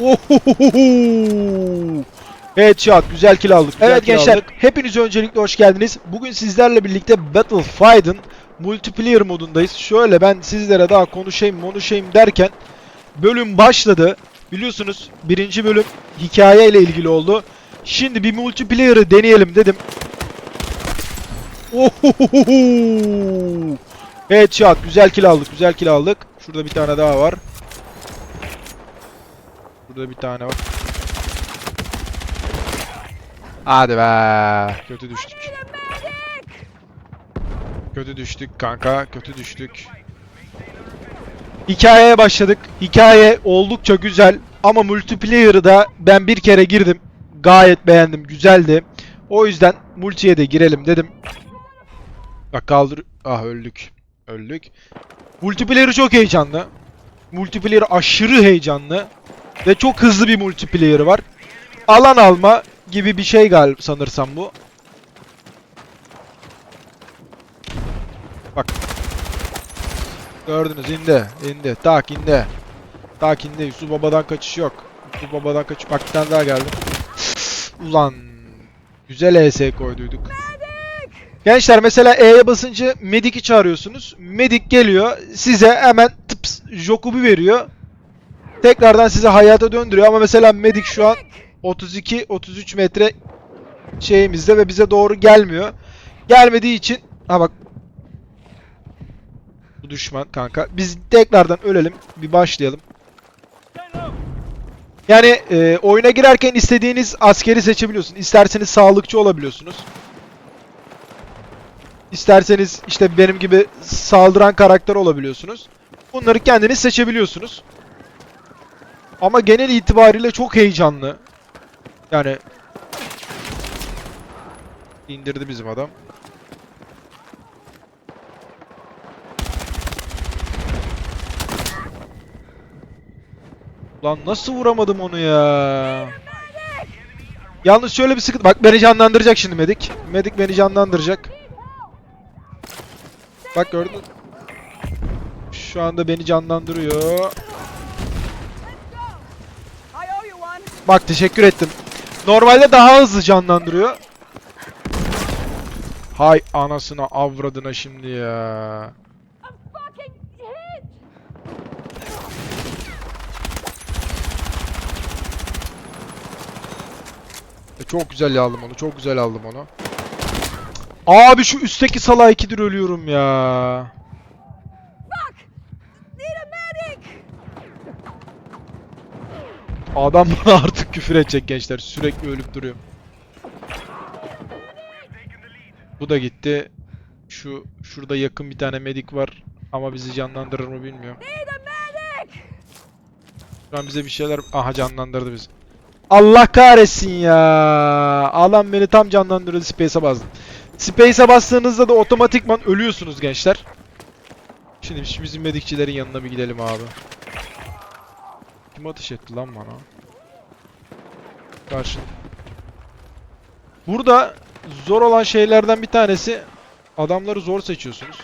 Ohohoho! Headshot. Güzel kill aldık. Güzel evet kill gençler, aldık. hepiniz öncelikle hoş geldiniz. Bugün sizlerle birlikte Battlefield'ın multiplayer modundayız. Şöyle ben sizlere daha konuşayım, konuşayım derken bölüm başladı. Biliyorsunuz birinci bölüm hikaye ile ilgili oldu. Şimdi bir multiplayer'ı deneyelim dedim. Ohohoho! Headshot. Güzel kill aldık. Güzel kill aldık. Şurada bir tane daha var. Burada bir tane var. Hadi be. Kötü düştük. Kötü düştük kanka. Kötü düştük. Hikayeye başladık. Hikaye oldukça güzel ama multiplayer'ı da ben bir kere girdim. Gayet beğendim. Güzeldi. O yüzden multiye de girelim dedim. Bak kaldır. Ah öldük. Öldük. Multiplayer'ı çok heyecanlı. Multiplayer aşırı heyecanlı. Ve çok hızlı bir multiplayer var. Alan alma gibi bir şey gal sanırsam bu. Bak. Gördünüz indi. indi. Tak indi. Tak indi. Yusuf babadan kaçış yok. Yusuf babadan kaçış. Bak bir tane daha geldi. Ulan. Güzel ES koyduyduk. Gençler mesela E'ye basınca Medic'i çağırıyorsunuz. Medic geliyor. Size hemen tıps Jokubu veriyor. Tekrardan sizi hayata döndürüyor ama mesela Medic şu an 32-33 metre şeyimizde ve bize doğru gelmiyor. Gelmediği için ha bak bu düşman kanka. Biz tekrardan ölelim. Bir başlayalım. Yani e, oyuna girerken istediğiniz askeri seçebiliyorsunuz. İsterseniz sağlıkçı olabiliyorsunuz. İsterseniz işte benim gibi saldıran karakter olabiliyorsunuz. Bunları kendiniz seçebiliyorsunuz. Ama genel itibariyle çok heyecanlı. Yani indirdi bizim adam. Lan nasıl vuramadım onu ya? Yalnız şöyle bir sıkıntı. Bak beni canlandıracak şimdi Medik. Medik beni canlandıracak. Bak gördün. Şu anda beni canlandırıyor. Bak teşekkür ettim. Normalde daha hızlı canlandırıyor. Hay anasına avradına şimdi ya. E, Çok güzel aldım onu. Çok güzel aldım onu. Abi şu üstteki salağa ikidir ölüyorum ya. Need a medic. Adam bana artık küfür edecek gençler. Sürekli ölüp duruyor. Bu da gitti. Şu şurada yakın bir tane medik var ama bizi canlandırır mı bilmiyorum. Şu an bize bir şeyler aha canlandırdı bizi. Allah kahretsin ya. Alan beni tam canlandırdı Space'e bastım. Space'e bastığınızda da otomatikman ölüyorsunuz gençler. Şimdi bizim medikçilerin yanına bir gidelim abi. Kim ateş etti lan bana? Karşı. Burada zor olan şeylerden bir tanesi adamları zor seçiyorsunuz.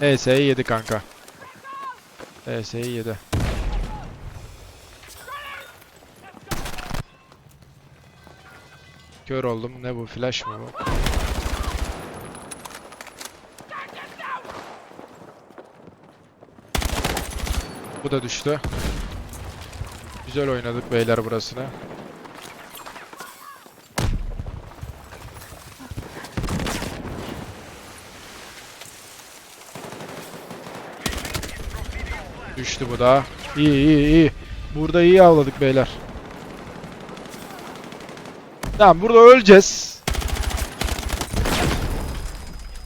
ES'yi yedi kanka. ES'yi yedi. Kör oldum. Ne bu? Flash mı bu? Bu da düştü. Güzel oynadık beyler burasını. Düştü bu da. İyi iyi iyi. Burada iyi avladık beyler. Tamam burada öleceğiz.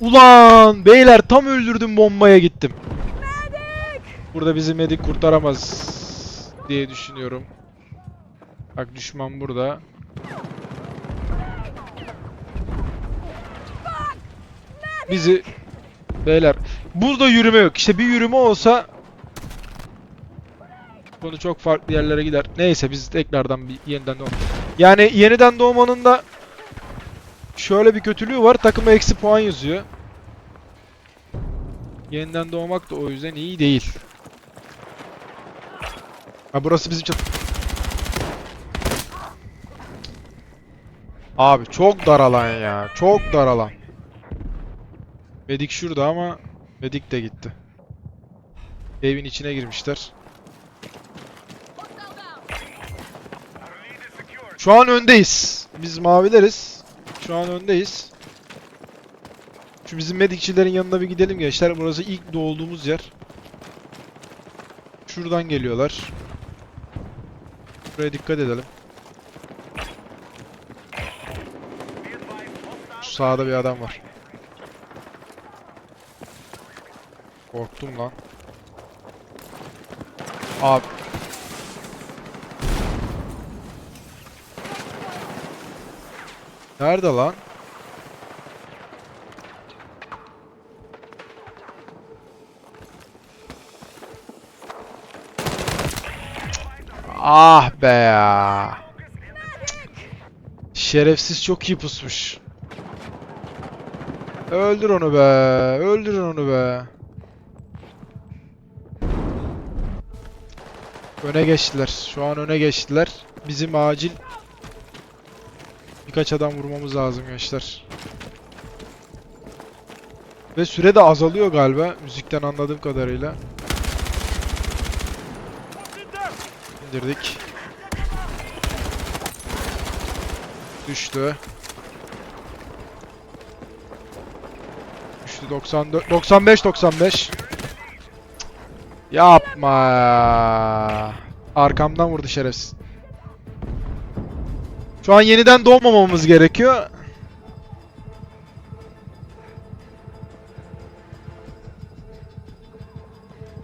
Ulan beyler tam öldürdüm bombaya gittim. Burada bizi medik kurtaramaz diye düşünüyorum. Bak düşman burada. Bizi beyler burada yürüme yok. İşte bir yürüme olsa konu çok farklı yerlere gider. Neyse biz tekrardan bir yeniden doğalım. Yani yeniden doğmanın da şöyle bir kötülüğü var. Takıma eksi puan yazıyor. Yeniden doğmak da o yüzden iyi değil. Ha burası bizim çat... Abi çok dar alan ya. Çok dar alan. Medik şurada ama Medik de gitti. Evin içine girmişler. Şu an öndeyiz. Biz mavileriz. Şu an öndeyiz. Şu bizim medikçilerin yanına bir gidelim gençler. Burası ilk doğduğumuz yer. Şuradan geliyorlar. Buraya dikkat edelim. Şu sağda bir adam var. Korktum lan. Abi. Nerede lan? Ah be ya. Şerefsiz çok iyi pusmuş. Öldür onu be. Öldürün onu be. Öne geçtiler. Şu an öne geçtiler. Bizim acil birkaç adam vurmamız lazım gençler. Ve süre de azalıyor galiba müzikten anladığım kadarıyla. İndirdik. Düştü. Düştü 94 95 95. Yapma. ya. Arkamdan vurdu şerefsiz. Şu an yeniden doğmamamız gerekiyor.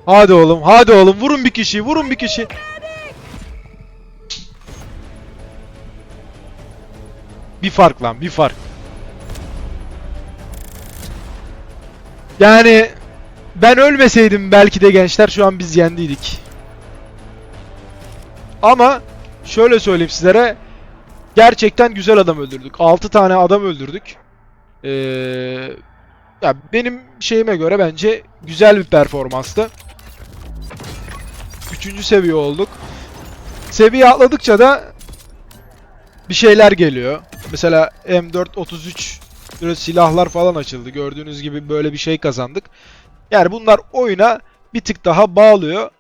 Hadi oğlum, hadi oğlum. Vurun bir kişiyi, vurun bir kişi. Bir fark lan, bir fark. Yani ben ölmeseydim belki de gençler şu an biz yendiydik. Ama şöyle söyleyeyim sizlere gerçekten güzel adam öldürdük. 6 tane adam öldürdük. Ee, ya benim şeyime göre bence güzel bir performanstı. Üçüncü seviye olduk. Seviye atladıkça da bir şeyler geliyor. Mesela M433 böyle silahlar falan açıldı. Gördüğünüz gibi böyle bir şey kazandık. Yani bunlar oyuna bir tık daha bağlıyor.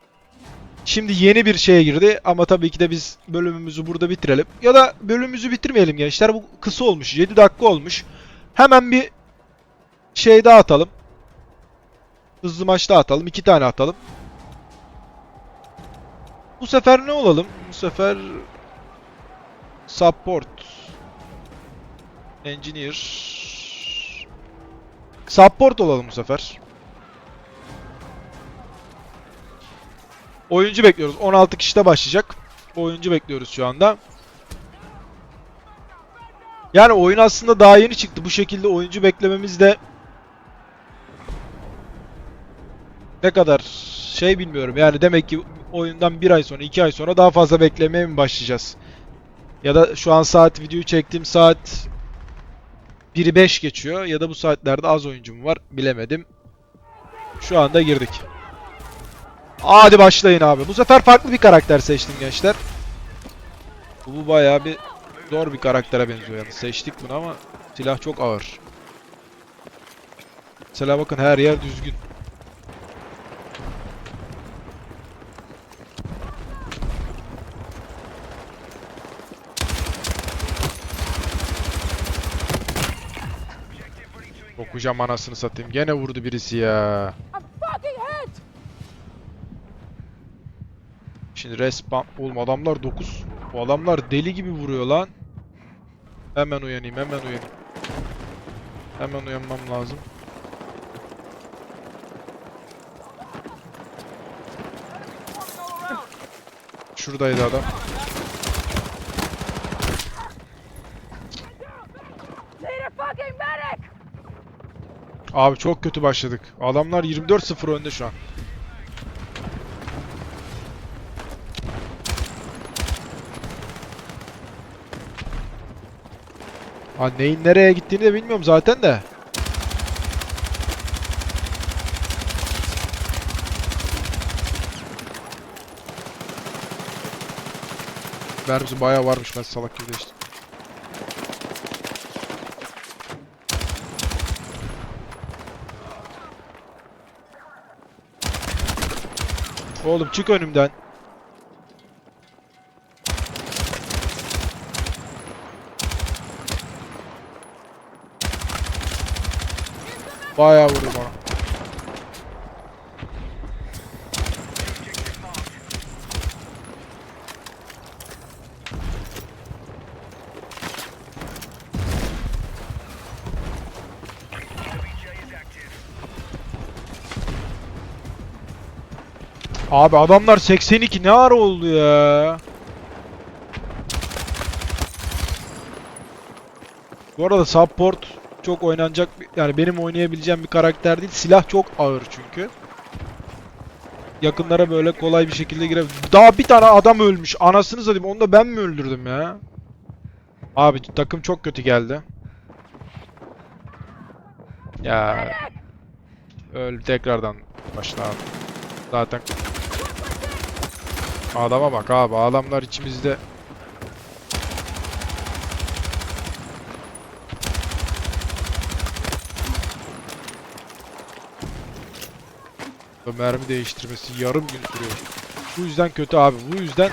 Şimdi yeni bir şeye girdi ama tabii ki de biz bölümümüzü burada bitirelim. Ya da bölümümüzü bitirmeyelim gençler. Bu kısa olmuş. 7 dakika olmuş. Hemen bir şey daha atalım. Hızlı maç daha atalım. 2 tane atalım. Bu sefer ne olalım? Bu sefer support engineer support olalım bu sefer. Oyuncu bekliyoruz. 16 kişide başlayacak. Oyuncu bekliyoruz şu anda. Yani oyun aslında daha yeni çıktı. Bu şekilde oyuncu beklememiz de ne kadar şey bilmiyorum. Yani demek ki oyundan bir ay sonra, iki ay sonra daha fazla beklemeye mi başlayacağız? Ya da şu an saat videoyu çektiğim saat 1'i 5 geçiyor ya da bu saatlerde az oyuncum var bilemedim. Şu anda girdik. Hadi başlayın abi. Bu sefer farklı bir karakter seçtim gençler. Bu bayağı bir zor bir karaktere benziyor yani. Seçtik bunu ama silah çok ağır. Mesela bakın her yer düzgün. Okuyacağım anasını satayım. Gene vurdu birisi ya. Şimdi respawn... Oğlum adamlar 9. Bu adamlar deli gibi vuruyor lan. Hemen uyanayım, hemen uyanayım. Hemen uyanmam lazım. Şuradaydı adam. Abi çok kötü başladık. Adamlar 24-0 önde şu an. Ha neyin nereye gittiğini de bilmiyorum zaten de. Mermisi bayağı varmış ben salak gibi değiştim. Oğlum çık önümden. Bayağı vurdu bana. Abi adamlar 82 ne ara oldu ya? Bu arada support çok oynanacak yani benim oynayabileceğim bir karakter değil. Silah çok ağır çünkü. Yakınlara böyle kolay bir şekilde girebilir. Daha bir tane adam ölmüş. Anasını satayım. Onu da ben mi öldürdüm ya? Abi takım çok kötü geldi. Ya öl tekrardan başla abi. Zaten Adama bak abi adamlar içimizde mermi değiştirmesi yarım gün sürüyor. Bu yüzden kötü abi. Bu yüzden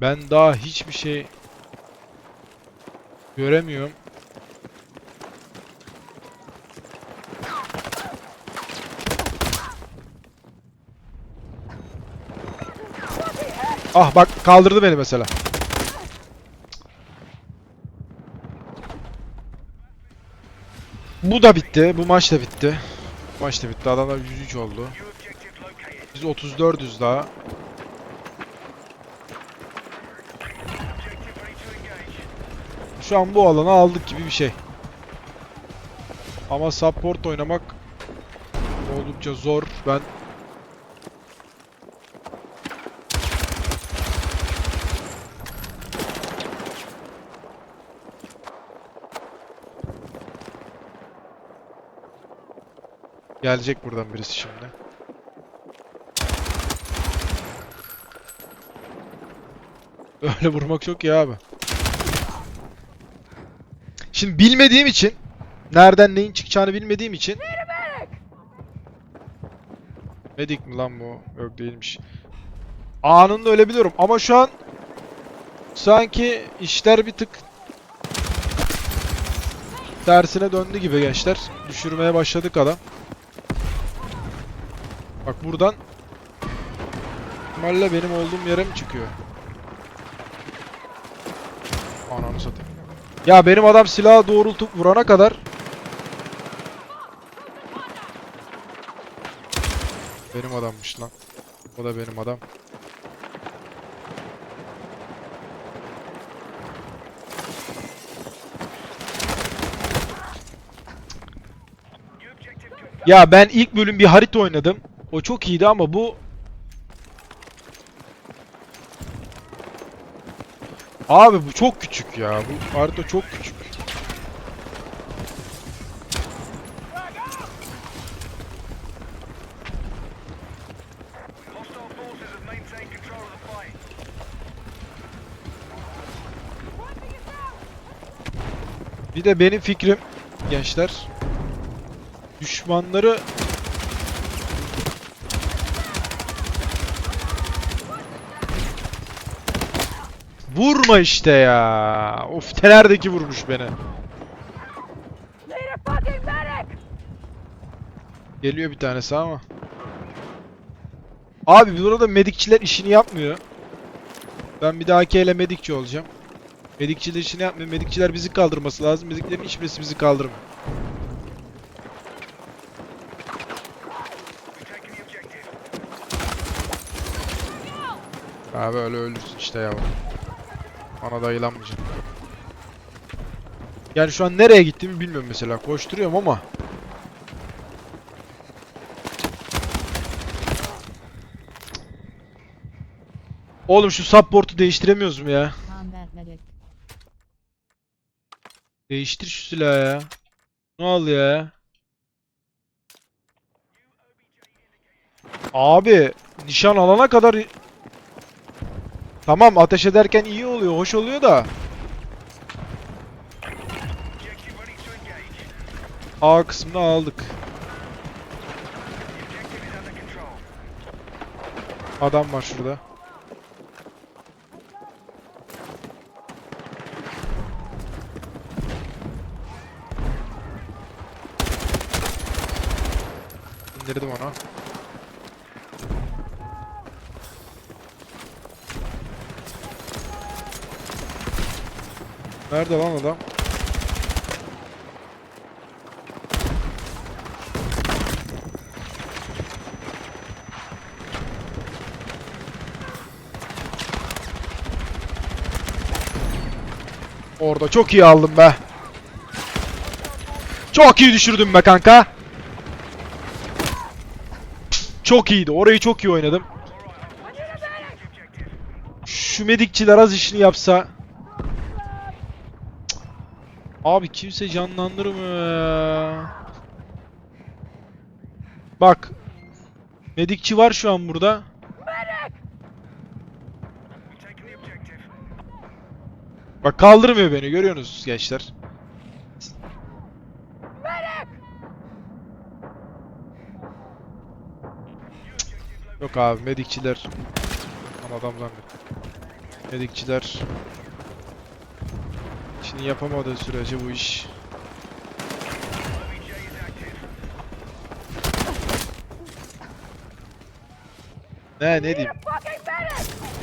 Ben daha hiçbir şey göremiyorum. Ah bak kaldırdı beni mesela. Bu da bitti. Bu maç da bitti. Maç da bitti. Adamlar 103 oldu. Biz 34'üz daha. Şu an bu alanı aldık gibi bir şey. Ama support oynamak oldukça zor. Ben Gelecek buradan birisi şimdi. Öyle vurmak çok iyi abi. Şimdi bilmediğim için nereden neyin çıkacağını bilmediğim için Medik mi lan bu? Yok değilmiş. Anında ölebiliyorum ama şu an sanki işler bir tık tersine döndü gibi gençler. Düşürmeye başladık adam. Bak buradan ihtimalle benim olduğum yere mi çıkıyor? Ananı satayım. Ya benim adam silahı doğrultup vurana kadar Benim adammış lan. O da benim adam. Ya ben ilk bölüm bir harita oynadım. O çok iyiydi ama bu Abi bu çok küçük ya. Bu harita çok küçük. Bir de benim fikrim gençler düşmanları Vurma işte ya. Of telerdeki vurmuş beni. Geliyor bir tanesi ama. Abi burada medikçiler işini yapmıyor. Ben bir dahaki ele medikçi olacağım. Medikçiler işini yapmıyor. Medikçiler bizi kaldırması lazım. Mediklerin hiçbirisi bizi kaldırmıyor. Abi öyle ölürsün işte ya. Bana dayılanmayacak. Yani şu an nereye gittiğimi bilmiyorum mesela. Koşturuyorum ama. Oğlum şu support'u değiştiremiyoruz mu ya? Değiştir şu silahı ya. Ne oluyor ya? Abi nişan alana kadar Tamam ateş ederken iyi oluyor, hoş oluyor da. A kısmını aldık. Adam var şurada. İndirdim onu. Nerede lan adam? Orada çok iyi aldım be. Çok iyi düşürdüm be kanka. Çok iyiydi. Orayı çok iyi oynadım. Şu medikçiler az işini yapsa. Abi kimse canlandırmıyor. Bak. Medikçi var şu an burada. Bak kaldırmıyor beni görüyorsunuz gençler. Yok abi medikçiler. Adam zannettim. Medikçiler. Şimdi yapamadığı sürece bu iş. Ne ne diyeyim.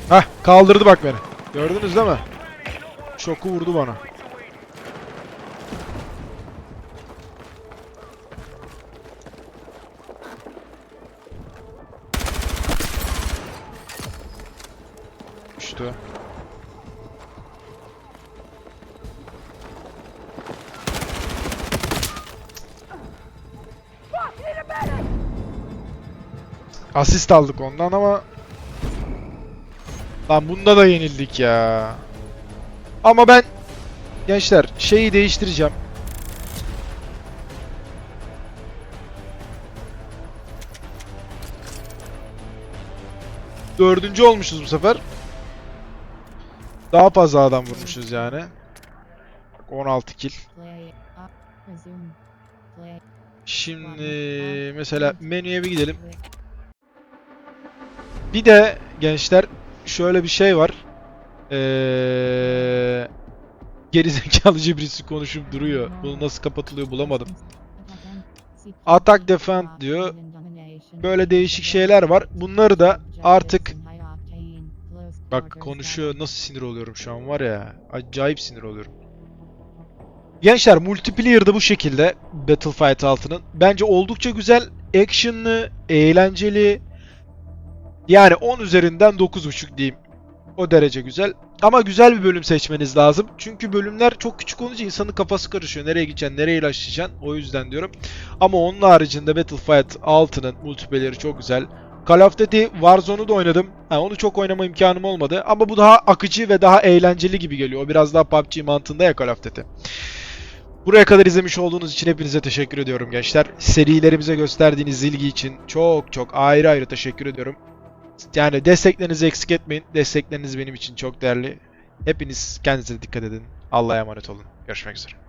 Hah kaldırdı bak beni. Gördünüz değil mi? Şoku vurdu bana. Asist aldık ondan ama Lan bunda da yenildik ya. Ama ben gençler şeyi değiştireceğim. Dördüncü olmuşuz bu sefer. Daha fazla adam vurmuşuz yani. Bak, 16 kill. Şimdi mesela menüye bir gidelim. Bir de gençler şöyle bir şey var. Ee, gerizekalıcı birisi konuşup duruyor. Bunu nasıl kapatılıyor bulamadım. Attack defend diyor. Böyle değişik şeyler var. Bunları da artık bak konuşuyor nasıl sinir oluyorum şu an var ya. Acayip sinir oluyorum. Gençler multiplayer'da bu şekilde Battlefield 6'nın. Bence oldukça güzel, actionlı, eğlenceli. Yani 10 üzerinden 9.5 diyeyim. O derece güzel. Ama güzel bir bölüm seçmeniz lazım. Çünkü bölümler çok küçük olunca insanın kafası karışıyor. Nereye gideceksin, nereye ilaçlayacaksın. O yüzden diyorum. Ama onun haricinde Battlefield 6'nın multiplayer'ı çok güzel. Call of Duty Warzone'u da oynadım. Ha, onu çok oynama imkanım olmadı. Ama bu daha akıcı ve daha eğlenceli gibi geliyor. O biraz daha PUBG mantığında ya Call of Duty. Buraya kadar izlemiş olduğunuz için hepinize teşekkür ediyorum gençler. Serilerimize gösterdiğiniz ilgi için çok çok ayrı ayrı teşekkür ediyorum. Yani desteklerinizi eksik etmeyin. Destekleriniz benim için çok değerli. Hepiniz kendinize dikkat edin. Allah'a emanet olun. Görüşmek üzere.